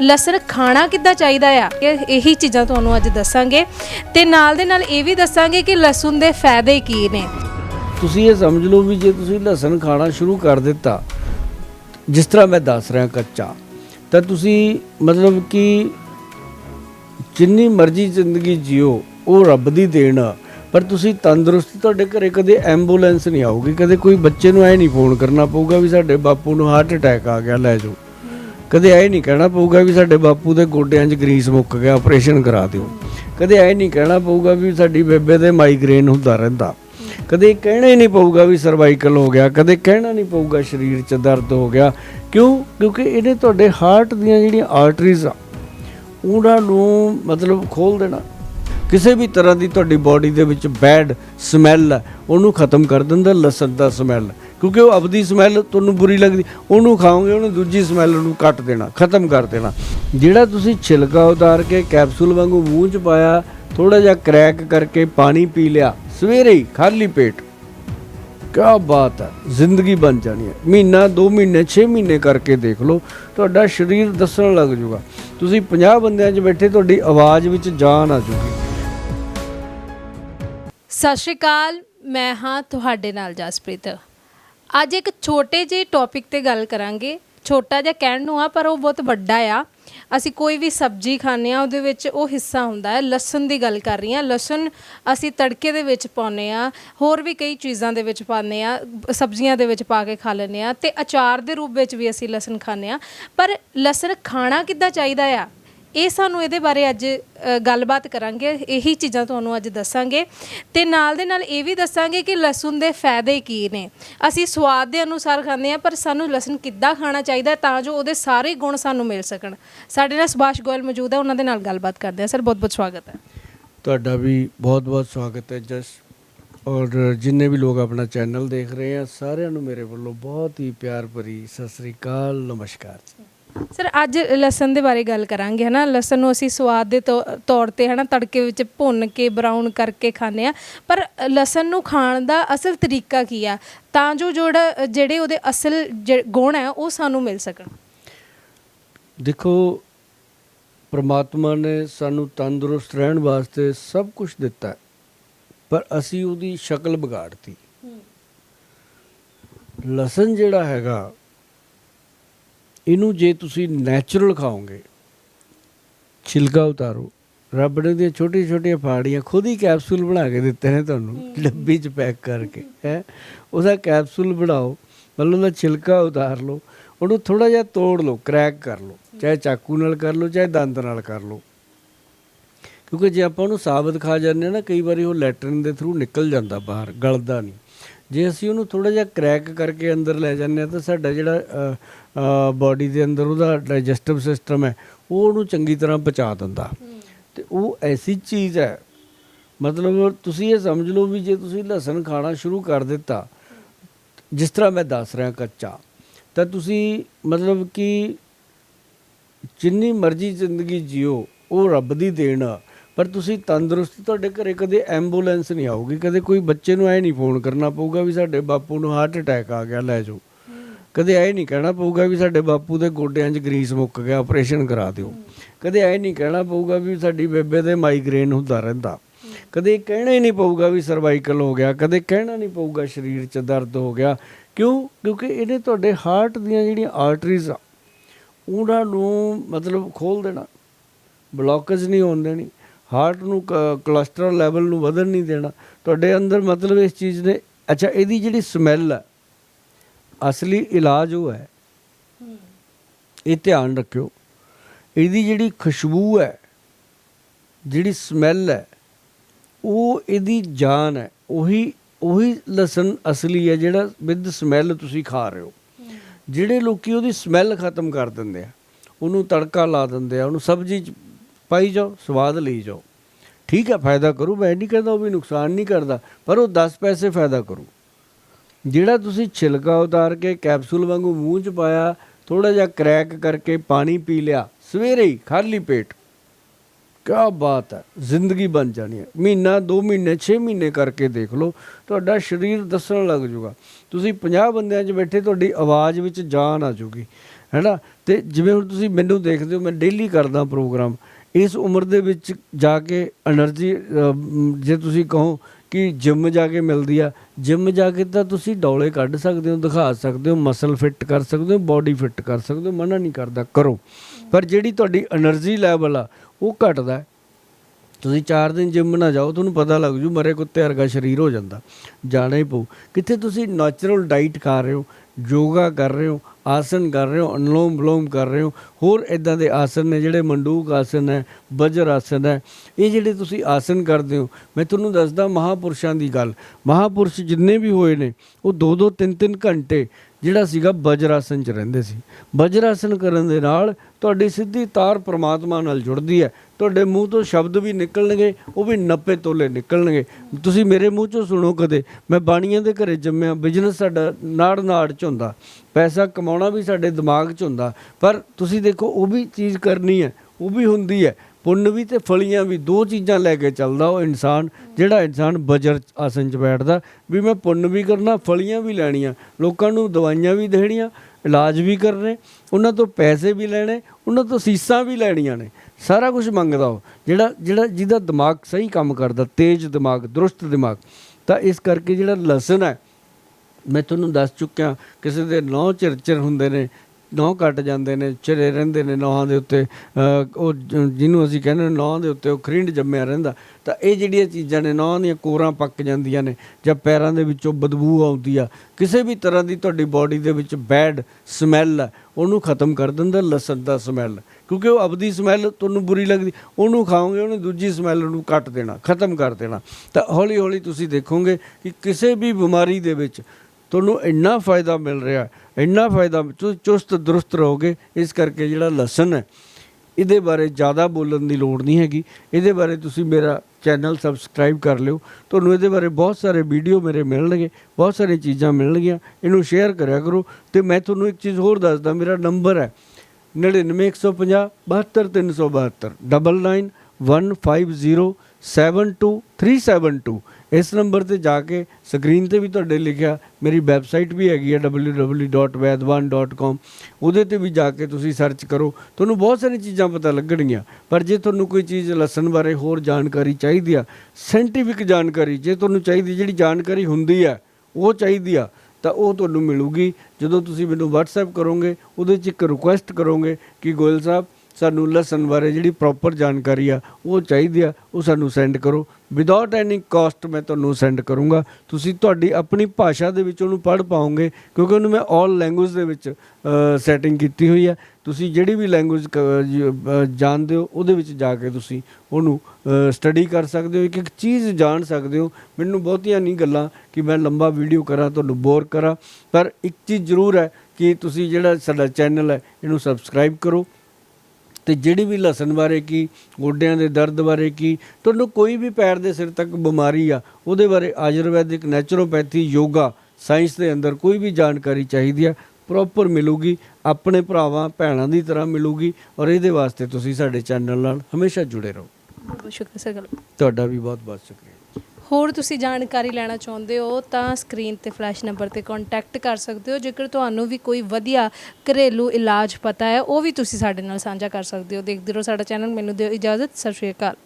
ਲਸਣ ਖਾਣਾ ਕਿੱਦਾਂ ਚਾਹੀਦਾ ਆ? ਇਹ- ਇਹੀ ਚੀਜ਼ਾਂ ਤੁਹਾਨੂੰ ਅੱਜ ਦੱਸਾਂਗੇ। ਤੇ ਨਾਲ ਦੇ ਨਾਲ ਇਹ ਵੀ ਦੱਸਾਂਗੇ ਕਿ ਲਸਣ ਦੇ ਫਾਇਦੇ ਕੀ ਨੇ। ਤੁਸੀਂ ਇਹ ਸਮਝ ਲਓ ਵੀ ਜੇ ਤੁਸੀਂ ਲਸਣ ਖਾਣਾ ਸ਼ੁਰੂ ਕਰ ਦਿੱਤਾ, ਜਿਸ ਤਰ੍ਹਾਂ ਮੈਂ ਦੱਸ ਰਿਹਾ ਕੱਚਾ, ਤਾਂ ਤੁਸੀਂ ਮਤਲਬ ਕਿ ਜਿੰਨੀ ਮਰਜ਼ੀ ਜ਼ਿੰਦਗੀ ਜਿਓ, ਉਹ ਰੱਬ ਦੀ ਦੇਣ ਆ। ਪਰ ਤੁਸੀਂ ਤੰਦਰੁਸਤ ਤੁਹਾਡੇ ਘਰੇ ਕਦੇ ਐਂਬੂਲੈਂਸ ਨਹੀਂ ਆਊਗੀ, ਕਦੇ ਕੋਈ ਬੱਚੇ ਨੂੰ ਐ ਨਹੀਂ ਫੋਨ ਕਰਨਾ ਪਊਗਾ ਵੀ ਸਾਡੇ ਬਾਪੂ ਨੂੰ ਹਾਰਟ ਅਟੈਕ ਆ ਗਿਆ, ਲੈ ਜਾਓ। ਕਦੇ ਐ ਨਹੀਂ ਕਹਿਣਾ ਪਊਗਾ ਵੀ ਸਾਡੇ ਬਾਪੂ ਦੇ ਗੋਡਿਆਂ 'ਚ ਗਰੀਸ ਮੁੱਕ ਗਿਆ ਆਪਰੇਸ਼ਨ ਕਰਾ ਦਿਓ। ਕਦੇ ਐ ਨਹੀਂ ਕਹਿਣਾ ਪਊਗਾ ਵੀ ਸਾਡੀ ਬੇਬੇ ਦੇ ਮਾਈਗ੍ਰੇਨ ਹੁੰਦਾ ਰਹਿੰਦਾ। ਕਦੇ ਕਹਿਣਾ ਹੀ ਨਹੀਂ ਪਊਗਾ ਵੀ ਸਰਵਾਈਕਲ ਹੋ ਗਿਆ, ਕਦੇ ਕਹਿਣਾ ਨਹੀਂ ਪਊਗਾ ਸਰੀਰ 'ਚ ਦਰਦ ਹੋ ਗਿਆ। ਕਿਉਂ? ਕਿਉਂਕਿ ਇਹਨੇ ਤੁਹਾਡੇ ਹਾਰਟ ਦੀਆਂ ਜਿਹੜੀਆਂ ਆਰਟਰੀਜ਼ ਆ, ਉਹਨਾਂ ਨੂੰ ਮਤਲਬ ਖੋਲ ਦੇਣਾ। ਕਿਸੇ ਵੀ ਤਰ੍ਹਾਂ ਦੀ ਤੁਹਾਡੀ ਬਾਡੀ ਦੇ ਵਿੱਚ ਬੈਡ ਸਮੈਲ ਹੈ, ਉਹਨੂੰ ਖਤਮ ਕਰ ਦਿੰਦਾ, ਲਸਣ ਦਾ ਸਮੈਲ ਕਿਉਂਕਿ ਉਹ ਆਪਦੀ ਸਮੈਲ ਤੁਹਾਨੂੰ ਬੁਰੀ ਲੱਗਦੀ, ਉਹਨੂੰ ਖਾਓਗੇ, ਉਹਨੂੰ ਦੂਜੀ ਸਮੈਲ ਨੂੰ ਕੱਟ ਦੇਣਾ, ਖਤਮ ਕਰ ਦੇਣਾ। ਜਿਹੜਾ ਤੁਸੀਂ ਛਿਲਕਾ ਉਤਾਰ ਕੇ ਕੈਪਸੂਲ ਵਾਂਗੂ ਮੂੰਹ 'ਚ ਪਾਇਆ ਥੋੜਾ ਜਿਹਾ ਕ੍ਰੈਕ ਕਰਕੇ ਪਾਣੀ ਪੀ ਲਿਆ, ਸਵੇਰੇ ਹੀ ਖਾਲੀ ਪੇਟ। ਕਿਆ ਬਾਤ ਹੈ, ਜ਼ਿੰਦਗੀ ਬਣ ਜਾਣੀ ਹੈ। ਮਹੀਨਾ 2 ਮਹੀਨੇ 6 ਮਹੀਨੇ ਕਰਕੇ ਦੇਖ ਲਓ, ਤੁਹਾਡਾ ਸਰੀਰ ਦੱਸਣ ਲੱਗ ਜਾਊਗਾ ਤੁਸੀਂ 50 ਬੰਦਿਆਂ 'ਚ ਬੈਠੇ, ਤੁਹਾਡੀ ਆਵਾਜ਼ ਵਿੱਚ ਜਾਨ ਆ ਜੂਗੀ। ਸਤਿ ਸ਼੍ਰੀ ਅਕਾਲ, ਮੈਂ ਹਾਂ ਤੁਹਾਡੇ ਨਾਲ ਜਸਪ੍ਰੀਤ। ਅੱਜ ਇੱਕ ਛੋਟੇ ਜਿਹੇ ਟੌਪਿਕ ਤੇ ਗੱਲ ਕਰਾਂਗੇ। ਛੋਟਾ ਜਿਹਾ ਕਹਿਣ ਨੂੰ ਆ, ਪਰ ਉਹ ਬਹੁਤ ਵੱਡਾ ਆ। ਅਸੀਂ ਕੋਈ ਵੀ ਸਬਜ਼ੀ ਖਾਂਦੇ ਆ, ਉਹਦੇ ਵਿੱਚ ਉਹ ਹਿੱਸਾ ਹੁੰਦਾ ਹੈ। ਲਸਣ ਦੀ ਗੱਲ ਕਰ ਰਹੀ ਹਾਂ। ਲਸਣ ਅਸੀਂ ਤੜਕੇ ਦੇ ਵਿੱਚ ਪਾਉਂਦੇ ਆ ਹੋਰ ਵੀ ਕਈ ਚੀਜ਼ਾਂ ਦੇ ਵਿੱਚ ਪਾਉਂਦੇ ਆ ਸਬਜ਼ੀਆਂ ਦੇ ਵਿੱਚ ਪਾ ਕੇ ਖਾ ਲੈਂਦੇ ਆ ਤੇ ਅਚਾਰ ਦੇ ਰੂਪ ਵਿੱਚ ਵੀ ਅਸੀਂ ਲਸਣ ਖਾਂਦੇ ਆ ਪਰ ਲਸਣ ਖਾਣਾ ਕਿੱਦਾਂ ਚਾਹੀਦਾ ਆ? ਇਹ ਸਾਨੂੰ ਇਹਦੇ ਬਾਰੇ ਅੱਜ ਅ, ਗੱਲਬਾਤ ਕਰਾਂਗੇ। ਇਹੀ ਚੀਜ਼ਾਂ ਤੁਹਾਨੂੰ ਅੱਜ ਦੱਸਾਂਗੇ। ਤੇ ਨਾਲ ਦੇ ਨਾਲ ਇਹ ਵੀ ਦੱਸਾਂਗੇ ਕਿ ਲਸਣ ਦੇ ਫਾਇਦੇ ਕੀ ਨੇ। ਅਸੀਂ ਸਵਾਦ ਦੇ ਅਨੁਸਾਰ ਖਾਂਦੇ ਹਾਂ ਪਰ ਸਾਨੂੰ ਲਸਣ ਕਿੱਦਾਂ ਖਾਣਾ ਚਾਹੀਦਾ ਤਾਂ ਜੋ ਉਹਦੇ ਸਾਰੇ ਗੁਣ ਸਾਨੂੰ ਮਿਲ ਸਕਣ। ਸਾਡੇ ਨਾਲ ਸੁਭਾਸ਼ ਗੋਇਲ ਮੌਜੂਦ ਹੈ ਉਹਨਾਂ ਦੇ ਨਾਲ ਗੱਲਬਾਤ ਕਰਦੇ ਹਾਂ। ਸਰ ਬਹੁਤ ਬਹੁਤ ਸਵਾਗਤ ਹੈ। ਤੁਹਾਡਾ ਵੀ ਬਹੁਤ-ਬਹੁਤ ਸਵਾਗਤ ਹੈ ਜਸ। ਔਰ ਜਿੰਨੇ ਵੀ ਲੋਕ ਆਪਣਾ ਚੈਨਲ ਦੇਖ ਰਹੇ ਆ ਸਾਰਿਆਂ ਨੂੰ ਮੇਰੇ ਵੱਲੋਂ ਬਹੁਤ ਹੀ ਪਿਆਰ ਭਰੀ ਸਤਿ ਸ੍ਰੀ ਅਕਾਲ ਨਮਸਕਾਰ। ਜੀ ਸਰ ਅੱਜ ਲਸਣ ਦੇ ਬਾਰੇ ਗੱਲ ਕਰਾਂਗੇ ਹਨਾ? ਲਸਣ ਨੂੰ ਅਸੀਂ ਸਵਾਦ ਦੇ ਤੌ- ਤੌਰ ਤੇ ਹਨਾ ਤੜਕੇ ਵਿੱਚ ਭੁੰਨ ਕੇ ਬਰਾਊਨ ਕਰਕੇ ਖਾਂਦੇ ਆ ਪਰ ਲਸਣ ਨੂੰ ਖਾਣ ਦਾ ਅਸਲ ਤਰੀਕਾ ਕੀ ਆ? ਤਾਂ ਜੋ ਜਿਹੜਾ ਜਿਹੜੇ ਉਹਦੇ ਅਸਲ ਜ- ਗੁਣ ਹੈ ਉਹ ਸਾਨੂੰ ਮਿਲ ਸਕਣ। ਦੇਖੋ ਪ੍ਰਮਾਤਮਾ ਨੇ ਸਾਨੂੰ ਤੰਦਰੁਸਤ ਰਹਿਣ ਵਾਸਤੇ ਸਭ ਕੁਝ ਦਿੱਤਾ ਹੈ, ਪਰ ਅਸੀਂ ਉਹਦੀ ਸ਼ਕਲ ਵਿਗਾੜਤੀ। ਲਸਣ ਜਿਹੜਾ ਹੈਗਾ ਇਹਨੂੰ ਜੇ ਤੁਸੀਂ ਨੈਚੁਰਲ ਖਾਓਗੇ ਛਿਲਕਾ ਉਤਾਰੋ। ਰੱਬ ਨੇ ਦੀਆਂ ਛੋਟੀਆਂ ਛੋਟੀਆਂ ਫਾੜੀਆਂ ਖੁਦ ਹੀ ਕੈਪਸੂਲ ਬਣਾ ਕੇ ਦਿੱਤੇ ਨੇ ਤੁਹਾਨੂੰ ਡੱਬੀ 'ਚ ਪੈਕ ਕਰਕੇ ਹੈ। ਉਹਦਾ ਕੈਪਸੂਲ ਬਣਾਓ ਮਤਲਬ ਉਹਦਾ ਛਿਲਕਾ ਉਤਾਰ ਲਓ ਉਹਨੂੰ ਥੋੜਾ ਜਿਹਾ ਤੋੜ ਲਓ ਕ੍ਰੈਕ ਕਰ ਲਓ ਚਾਹੇ ਚਾਕੂ ਨਾਲ ਕਰ ਲਓ ਚਾਹੇ ਦੰਦ ਨਾਲ ਕਰ ਲਓ। ਕਿਉਂਕਿ ਜੇ ਆਪਾਂ ਉਹਨੂੰ ਸਾਬਤ ਖਾ ਜਾਂਦੇ ਹਾਂ ਨਾ ਕਈ ਵਾਰੀ ਉਹ ਲੈਟਰਿਨ ਦੇ ਥਰੂ ਨਿਕਲ ਜਾਂਦਾ ਬਾਹਰ ਗਲਦਾ ਨਹੀਂ। ਜੇ ਅਸੀਂ ਉਹਨੂੰ ਥੋੜਾ ਜਿਹਾ ਕ੍ਰੈਕ ਕਰਕੇ ਅੰਦਰ ਲੈ ਜਾਂਦੇ ਹਾਂ ਤਾਂ ਸਾਡਾ ਜਿਹੜਾ ਬਾਡੀ ਦੇ ਅੰਦਰ ਉਹਦਾ ਡਾਈਜੈਸਟਿਵ ਸਿਸਟਮ ਹੈ, ਉਹ ਉਹਨੂੰ ਚੰਗੀ ਤਰ੍ਹਾਂ ਪਚਾ ਦਿੰਦਾ। ਤੇ ਉਹ ਐਸੀ ਚੀਜ਼ ਹੈ, ਮਤਲਬ ਤੁਸੀਂ ਇਹ ਸਮਝ ਲਓ ਵੀ ਜੇ ਤੁਸੀਂ ਲਸਣ ਖਾਣਾ ਸ਼ੁਰੂ ਕਰ ਦਿੱਤਾ, ਜਿਸ ਤਰ੍ਹਾਂ ਮੈਂ ਦੱਸ ਰਿਹਾ ਕੱਚਾ, ਤਾਂ ਤੁਸੀਂ ਮਤਲਬ ਕਿ ਜਿੰਨੀ ਮਰਜ਼ੀ ਜ਼ਿੰਦਗੀ ਜਿਓ, ਉਹ ਰੱਬ ਦੀ ਦੇਣ ਆ। ਪਰ ਤੁਸੀਂ ਤੰਦਰੁਸਤ, ਤੁਹਾਡੇ ਘਰੇ ਕਦੇ ਐਂਬੂਲੈਂਸ ਨਹੀਂ ਆਊਗੀ, ਕਦੇ ਕੋਈ ਬੱਚੇ ਨੂੰ ਐ ਨਹੀਂ ਫੋਨ ਕਰਨਾ ਪਊਗਾ ਵੀ ਸਾਡੇ ਬਾਪੂ ਨੂੰ ਹਾਰਟ ਅਟੈਕ ਆ ਗਿਆ, ਲੈ ਜਾਓ। ਕਦੇ ਐ ਨਹੀਂ ਕਹਿਣਾ ਪਊਗਾ ਵੀ ਸਾਡੇ ਬਾਪੂ ਦੇ ਗੋਡਿਆਂ 'ਚ ਗਰੀਸ ਮੁੱਕ ਗਿਆ, ਆਪਰੇਸ਼ਨ ਕਰਾ ਦਿਓ। ਕਦੇ ਐ ਨਹੀਂ ਕਹਿਣਾ ਪਊਗਾ ਵੀ ਸਾਡੀ ਬੇਬੇ ਦੇ ਮਾਈਗ੍ਰੇਨ ਹੁੰਦਾ ਰਹਿੰਦਾ। ਕਦੇ ਕਹਿਣਾ ਹੀ ਨਹੀਂ ਪਊਗਾ ਵੀ ਸਰਵਾਈਕਲ ਹੋ ਗਿਆ, ਕਦੇ ਕਹਿਣਾ ਨਹੀਂ ਪਊਗਾ ਸਰੀਰ 'ਚ ਦਰਦ ਹੋ ਗਿਆ। ਕਿਉਂ? ਕਿਉਂਕਿ ਇਹਨੇ ਤੁਹਾਡੇ ਹਾਰਟ ਦੀਆਂ ਜਿਹੜੀਆਂ ਆਰਟਰੀਜ਼ ਆ, ਉਹਨਾਂ ਨੂੰ ਮਤਲਬ ਖੋਲ ਦੇਣਾ, ਬਲੌਕੇਜ ਨਹੀਂ ਹੋਣ ਦੇਣੀ। ਹਾਰਟ ਨੂੰ ਕੋਲੇਸਟ੍ਰੋਲ ਲੈਵਲ ਨੂੰ ਵਧਣ ਨਹੀਂ ਦੇਣਾ। ਤੁਹਾਡੇ ਅੰਦਰ ਮਤਲਬ ਇਸ ਚੀਜ਼ ਨੇ, ਅੱਛਾ, ਇਹਦੀ ਜਿਹੜੀ ਸਮੈਲ ਹੈ ਅਸਲੀ ਇਲਾਜ ਉਹ ਹੈ। ਇਹ ਧਿਆਨ ਰੱਖਿਓ। ਇਹਦੀ ਜਿਹੜੀ ਖੁਸ਼ਬੂ ਹੈ, ਜਿਹੜੀ ਸਮੈਲ ਹੈ, ਉਹ ਇਹਦੀ ਜਾਨ ਹੈ। ਉਹੀ ਉਹੀ ਲਸਣ ਅਸਲੀ ਹੈ ਜਿਹੜਾ ਵਿਦ ਸਮੈਲ ਤੁਸੀਂ ਖਾ ਰਹੇ ਹੋ। ਜਿਹੜੇ ਲੋਕੀ ਉਹਦੀ ਸਮੈਲ ਖਤਮ ਕਰ ਦਿੰਦੇ ਆ, ਉਹਨੂੰ ਤੜਕਾ ਲਾ ਦਿੰਦੇ ਆ, ਉਹਨੂੰ ਸਬਜ਼ੀ ਚ ਪਾਈ ਜਾਓ, ਸਵਾਦ ਲਈ ਜਾਓ। ਠੀਕ ਹੈ, ਫਾਇਦਾ ਕਰੂ, ਮੈਂ ਨਹੀਂ ਕਹਿੰਦਾ ਉਹ ਵੀ ਨੁਕਸਾਨ ਨਹੀਂ ਕਰਦਾ, ਪਰ ਉਹ 10 ਪੈਸੇ ਫਾਇਦਾ ਕਰੂ। ਜਿਹੜਾ ਤੁਸੀਂ ਛਿਲਕਾ ਉਤਾਰ ਕੇ ਕੈਪਸੂਲ ਵਾਂਗੂ ਮੂੰਹ 'ਚ ਪਾਇਆ ਥੋੜਾ ਜਿਹਾ ਕ੍ਰੈਕ ਕਰਕੇ ਪਾਣੀ ਪੀ ਲਿਆ, ਸਵੇਰੇ ਹੀ ਖਾਲੀ ਪੇਟ। ਕਿਆ ਬਾਤ ਹੈ, ਜ਼ਿੰਦਗੀ ਬਣ ਜਾਣੀ ਹੈ। ਮਹੀਨਾ 2 ਮਹੀਨੇ 6 ਮਹੀਨੇ ਕਰਕੇ ਦੇਖ ਲਓ, ਤੁਹਾਡਾ ਸਰੀਰ ਦੱਸਣ ਲੱਗ ਜਾਊਗਾ ਤੁਸੀਂ 50 ਬੰਦਿਆਂ 'ਚ ਬੈਠੇ, ਤੁਹਾਡੀ ਆਵਾਜ਼ ਵਿੱਚ ਜਾਨ ਆ ਜਾਊਗੀ ਹੈਨਾ? ਤੇ ਜਿਵੇਂ ਹੁਣ ਤੁਸੀਂ ਮੈਨੂੰ ਦੇਖਦੇ ਹੋ, ਮੈਂ ਡੇਲੀ ਕਰਦਾ ਪ੍ਰੋਗਰਾਮ ਇਸ ਉਮਰ ਦੇ ਵਿੱਚ ਜਾ ਕੇ એનર્ਜੀ ਜੇ ਤੁਸੀਂ ਕਹੋ ਕਿ ਜਿਮ ਜਾ ਕੇ ਮਿਲਦੀ ਆ ਜਿਮ ਜਾ ਕੇ ਤਾਂ ਤੁਸੀਂ ਡੌਲੇ ਕੱਢ ਸਕਦੇ ਹੋ, ਦਿਖਾ ਸਕਦੇ ਹੋ ਮਸਲ ਫਿੱਟ ਕਰ ਸਕਦੇ ਹੋ ਬਾਡੀ ਫਿੱਟ ਕਰ ਸਕਦੇ ਹੋ, ਮਨਾ ਨਹੀਂ ਕਰਦਾ, ਕਰੋ। ਪਰ ਜਿਹੜੀ ਤੁਹਾਡੀ એનર્ਜੀ ਲੈਵਲ ਆ, ਉਹ ਘਟਦਾ ਤੁਸੀਂ 4 ਦਿਨ ਜਿਮ ਨਾ ਜਾਓ, ਤੁਹਾਨੂੰ ਪਤਾ ਲੱਗ ਜੂ, ਮਰੇ ਕੁੱਤੇ ਵਰਗਾ ਸਰੀਰ ਹੋ ਜਾਂਦਾ। ਜਾਣਾ ਹੀ ਪਊ। ਕਿੱਥੇ ਤੁਸੀਂ ਨੈਚੁਰਲ ਡਾਈਟ ਖਾ ਰਹੇ ਹੋ, ਯੋਗਾ ਕਰ ਰਹੇ ਹੋ, ਆਸਨ ਕਰ ਰਹੇ ਹੋ, ਅਨਲੋਮ ਵਿਲੋਮ ਕਰ ਰਹੇ ਹੋ, ਹੋਰ ਇਦਾਂ ਦੇ ਆਸਨ ਨੇ ਜਿਹੜੇ ਮੰਡੂਕ ਆਸਨ ਹੈ ਵਜਰ ਆਸਨ ਹੈ, ਇਹ ਜਿਹੜੇ ਤੁਸੀਂ ਆਸਨ ਕਰਦੇ ਹੋ, ਮੈਂ ਤੁਹਾਨੂੰ ਦੱਸਦਾ ਮਹਾਪੁਰਸ਼ਾਂ ਦੀ ਗੱਲ। ਮਹਾਪੁਰਸ਼ ਜਿੰਨੇ ਵੀ ਹੋਏ ਨੇ, ਉਹ 2-2 3-3 ਘੰਟੇ ਜਿਹੜਾ ਸੀਗਾ ਵਜਰ ਚ ਰਹਿੰਦੇ ਸੀ। ਬਜਰਾਸਨ ਕਰਨ ਦੇ ਨਾਲ ਤੁਹਾਡੀ ਸਿੱਧੀ ਤਾਰ ਪ੍ਰਮਾਤਮਾ ਨਾਲ ਜੁੜਦੀ ਹੈ। ਤੁਹਾਡੇ ਮੂੰਹ ਤੋਂ ਸ਼ਬਦ ਵੀ ਨਿਕਲਣਗੇ, ਉਹ ਵੀ 90 ਤੋਲੇ ਨਿਕਲਣਗੇ। ਤੁਸੀਂ ਮੇਰੇ ਮੂੰਹ ਚੋਂ ਸੁਣੋ ਕਦੇ। ਮੈਂ ਬਾਣੀਆਂ ਦੇ ਘਰੇ ਜੰਮਿਆ ਬਿਜ਼ਨਸ ਸਾਡਾ ਨਾੜ ਨਾੜ ਚ ਹੁੰਦਾ। ਪੈਸਾ ਕਮਾਉਣਾ ਵੀ ਸਾਡੇ ਦਿਮਾਗ 'ਚ ਹੁੰਦਾ। ਪਰ ਤੁਸੀਂ ਦੇਖੋ, ਉਹ ਵੀ ਚੀਜ਼ ਕਰਨੀ ਹੈ, ਉਹ ਵੀ ਹੁੰਦੀ ਹੈ। ਪੁੰਨ ਵੀ ਤੇ ਫਲੀਆਂ ਵੀ ਦੋ ਚੀਜ਼ਾਂ ਲੈ ਕੇ ਚੱਲਦਾ ਉਹ ਇਨਸਾਨ, ਜਿਹੜਾ ਇਨਸਾਨ ਬਜਰ ਆਸਨ 'ਚ ਬੈਠਦਾ, ਵੀ ਮੈਂ ਪੁੰਨ ਵੀ ਕਰਨਾ, ਫਲੀਆਂ ਵੀ ਲੈਣੀਆਂ, ਲੋਕਾਂ ਨੂੰ ਦਵਾਈਆਂ ਵੀ ਦੇਣੀਆਂ, ਇਲਾਜ ਵੀ ਕਰਨੇ, ਉਹਨਾਂ ਤੋਂ ਪੈਸੇ ਵੀ ਲੈਣੇ, ਉਹਨਾਂ ਤੋਂ ਸੀਸਾਂ ਵੀ ਲੈਣੀਆਂ ਨੇ, ਸਾਰਾ ਕੁਝ ਮੰਗਦਾ ਉਹ, ਜਿਹੜਾ ਜਿਹੜਾ ਜਿਹਦਾ ਦਿਮਾਗ ਸਹੀ ਕੰਮ ਕਰਦਾ, ਤੇਜ਼ ਦਿਮਾਗ, ਦਰੁਸਤ ਦਿਮਾਗ, ਤਾਂ ਇਸ ਕਰਕੇ ਜਿਹੜਾ ਲਸਣ ਹੈ, ਮੈਂ ਤੁਹਾਨੂੰ ਦੱਸ ਚੁੱਕਿਆ, ਕਿਸੇ ਦੇ ਨੌ ਚਿਰਚਿਰ ਹੁੰਦੇ ਨੇ ਨੌ ਕੱਟ ਜਾਂਦੇ ਨੇ ਚਿਰੇ ਰਹਿੰਦੇ ਨੇ ਨੌਹਾਂ ਦੇ ਉੱਤੇ ਉਹ ਜਿਹਨੂੰ ਅਸੀਂ ਕਹਿੰਦੇ ਨੇ ਨੌਹਾਂ ਦੇ ਉੱਤੇ ਉਹ ਖਰਿੰਡ ਜੰਮਿਆ ਰਹਿੰਦਾ। ਤਾਂ ਇਹ ਜਿਹੜੀਆਂ ਚੀਜ਼ਾਂ ਨੇ ਨੌਹਾਂ ਦੀਆਂ ਕੋਰਾਂ ਪੱਕ ਜਾਂਦੀਆਂ ਨੇ, ਜਾਂ ਪੈਰਾਂ ਦੇ ਵਿੱਚੋਂ ਬਦਬੂ ਆਉਂਦੀ ਆ। ਕਿਸੇ ਵੀ ਤਰ੍ਹਾਂ ਦੀ ਤੁਹਾਡੀ ਬਾਡੀ ਦੇ ਵਿੱਚ ਬੈਡ ਸਮੈਲ ਹੈ ਉਹਨੂੰ ਖਤਮ ਕਰ ਦਿੰਦਾ, ਲਸਣ ਦਾ ਸਮੈਲ ਕਿਉਂਕਿ ਉਹ ਆਪਦੀ ਸਮੈਲ ਤੁਹਾਨੂੰ ਬੁਰੀ ਲੱਗਦੀ, ਉਹਨੂੰ ਖਾਓਗੇ, ਉਹਨੇ ਦੂਜੀ ਸਮੈਲ ਨੂੰ ਕੱਟ ਦੇਣਾ, ਖਤਮ ਕਰ ਦੇਣਾ। ਤਾਂ ਹੌਲੀ ਹੌਲੀ ਤੁਸੀਂ ਦੇਖੋਗੇ ਕਿ ਕਿਸੇ ਵੀ ਬਿਮਾਰੀ ਦੇ ਵਿੱਚ ਤੁਹਾਨੂੰ ਇੰਨਾ ਫਾਇਦਾ ਮਿਲ ਰਿਹਾ ਇੰਨਾ ਫਾਇਦਾ ਤੁਸੀਂ ਚੁਸਤ ਦਰੁਸਤ ਰਹੋਗੇ, ਇਸ ਕਰਕੇ ਜਿਹੜਾ ਲਸਣ ਹੈ, ਇਹਦੇ ਬਾਰੇ ਜ਼ਿਆਦਾ ਬੋਲਣ ਦੀ ਲੋੜ ਨਹੀਂ ਹੈਗੀ। ਇਹਦੇ ਬਾਰੇ ਤੁਸੀਂ ਮੇਰਾ ਚੈਨਲ ਸਬਸਕ੍ਰਾਈਬ ਕਰ ਲਿਓ। ਤੁਹਾਨੂੰ ਇਹਦੇ ਬਾਰੇ ਬਹੁਤ ਸਾਰੇ ਵੀਡੀਓ ਮੇਰੇ ਮਿਲਣਗੇ, ਬਹੁਤ ਸਾਰੀਆਂ ਚੀਜ਼ਾਂ ਮਿਲਣਗੀਆਂ। ਇਹਨੂੰ ਸ਼ੇਅਰ ਕਰਿਆ ਕਰੋ। ਤੇ ਮੈਂ ਤੁਹਾਨੂੰ ਇੱਕ ਚੀਜ਼ ਹੋਰ ਦੱਸਦਾ, ਮੇਰਾ ਨੰਬਰ ਹੈ 99150 72372 9915072372 ਇਸ ਨੰਬਰ ਤੇ ਜਾ ਕੇ ਸਕਰੀਨ ਤੇ ਵੀ ਤੁਹਾਡੇ ਲਿਖਿਆ, ਮੇਰੀ ਵੈਬਸਾਈਟ ਵੀ ਹੈਗੀ ਹੈ www.vaidwan.com ਉਹਦੇ ਤੇ ਵੀ ਜਾ ਕੇ ਤੁਸੀਂ ਸਰਚ ਕਰੋ। ਤੁਹਾਨੂੰ ਬਹੁਤ ਸਾਰੀਆਂ ਚੀਜ਼ਾਂ ਪਤਾ ਲੱਗਣਗੀਆਂ, ਪਰ ਜੇ ਤੁਹਾਨੂੰ ਕੋਈ ਚੀਜ਼ ਲਸਣ ਬਾਰੇ ਹੋਰ ਜਾਣਕਾਰੀ ਚਾਹੀਦੀ ਆ ਸਾਇੰਟੀਫਿਕ ਜਾਣਕਾਰੀ, ਜੇ ਤੁਹਾਨੂੰ ਚਾਹੀਦੀ ਜਿਹੜੀ ਜਾਣਕਾਰੀ ਹੁੰਦੀ ਆ, ਉਹ ਚਾਹੀਦੀ ਆ, ਤਾਂ ਉਹ ਤੁਹਾਨੂੰ ਮਿਲੂਗੀ। ਜਦੋਂ ਤੁਸੀਂ ਮੈਨੂੰ WhatsApp ਕਰੋਗੇ, ਉਹਦੇ 'ਚ ਇੱਕ ਰਿਕੁਐਸਟ ਕਰੋਗੇ ਕਿ ਗੋਇਲ ਸਾਹਿਬ ਸਾਨੂੰ ਲਸਣ ਬਾਰੇ ਜਿਹੜੀ ਪ੍ਰੋਪਰ ਜਾਣਕਾਰੀ ਆ, ਉਹ ਚਾਹੀਦੀ ਆ, ਉਹ ਸਾਨੂੰ ਸੈਂਡ ਕਰੋ। ਵਿਦਆਊਟ ਐਨੀ ਕਾਸਟ ਮੈਂ ਤੁਹਾਨੂੰ ਸੈਂਡ ਕਰੂੰਗਾ। ਤੁਸੀਂ ਤੁਹਾਡੀ ਆਪਣੀ ਭਾਸ਼ਾ ਦੇ ਵਿੱਚ ਉਹਨੂੰ ਪੜ੍ਹ ਪਾਓਗੇ, ਕਿਉਂਕਿ ਉਹਨੂੰ ਮੈਂ ਆਲ ਲੈਂਗੁਏਜ ਦੇ ਵਿੱਚ ਸੈਟਿੰਗ ਕੀਤੀ ਹੋਈ ਹੈ ਤੁਸੀਂ ਜਿਹੜੀ ਵੀ ਲੈਂਗੁਏਜ ਜਾਣਦੇ ਹੋ, ਉਹਦੇ ਵਿੱਚ ਜਾ ਕੇ ਤੁਸੀਂ ਉਹਨੂੰ ਸਟੱਡੀ ਕਰ ਸਕਦੇ ਹੋ, ਇੱਕ ਇੱਕ ਚੀਜ਼ ਜਾਣ ਸਕਦੇ ਹੋ। ਮੈਨੂੰ ਬਹੁਤੀਆਂ ਨਹੀਂ ਗੱਲਾਂ ਕਿ ਮੈਂ ਲੰਬਾ ਵੀਡੀਓ ਕਰਾਂ, ਤੁਹਾਨੂੰ ਬੋਰ ਕਰਾਂ। ਪਰ ਇੱਕ ਚੀਜ਼ ਜ਼ਰੂਰ ਹੈ ਕਿ ਤੁਸੀਂ ਜਿਹੜਾ ਸਾਡਾ ਚੈਨਲ ਹੈ, ਇਹਨੂੰ ਸਬਸਕ੍ਰਾਈਬ ਕਰੋ। ਤੇ ਜਿਹੜੀ ਵੀ ਲਸਣ ਬਾਰੇ ਕੀ ਗੋਡਿਆਂ ਦੇ ਦਰਦ ਬਾਰੇ ਕੀ ਤੁਹਾਨੂੰ ਕੋਈ ਵੀ ਪੈਰ ਦੇ ਸਿਰ ਤੱਕ ਬਿਮਾਰੀ ਆ ਉਹਦੇ ਬਾਰੇ ਆਯੁਰਵੈਦਿਕ ਨੈਚੁਰੋਪੈਥੀ ਯੋਗਾ ਸਾਇੰਸ ਦੇ ਅੰਦਰ ਕੋਈ ਵੀ ਜਾਣਕਾਰੀ ਚਾਹੀਦੀ ਆ ਪ੍ਰੋਪਰ ਮਿਲੂਗੀ ਆਪਣੇ ਭਰਾਵਾਂ ਭੈਣਾਂ ਦੀ ਤਰ੍ਹਾਂ ਮਿਲੂਗੀ ਔਰ ਇਹਦੇ ਵਾਸਤੇ ਤੁਸੀਂ ਸਾਡੇ ਚੈਨਲ ਨਾਲ ਹਮੇਸ਼ਾ ਜੁੜੇ ਰਹੋ। ਬਹੁਤ ਬਹੁਤ ਸ਼ੁਕਰ ਸਰ ਗੱਲ ਤੁਹਾਡਾ ਵੀ ਬਹੁਤ ਬਹੁਤ ਸ਼ੁਕਰੀਆ। ਹੋਰ ਤੁਸੀਂ ਜਾਣਕਾਰੀ ਲੈਣਾ ਚਾਹੁੰਦੇ ਹੋ ਤਾਂ ਸਕਰੀਨ ਤੇ ਫਲੈਸ਼ ਨੰਬਰ ਤੇ ਕੰਟੈਕਟ ਕਰ ਸਕਦੇ ਹੋ। ਜੇਕਰ ਤੁਹਾਨੂੰ ਵੀ ਕੋਈ ਵਧੀਆ ਘਰੇਲੂ ਇਲਾਜ ਪਤਾ ਹੈ, ਉਹ ਵੀ ਤੁਸੀਂ ਸਾਡੇ ਨਾਲ ਸਾਂਝਾ ਕਰ ਸਕਦੇ ਹੋ। ਦੇਖਦੇ ਰਹੋ ਸਾਡਾ ਚੈਨਲ ਮੈਨੂੰ ਦਿਓ ਇਜਾਜ਼ਤ। ਸਤਿ ਸ਼੍ਰੀ ਅਕਾਲ।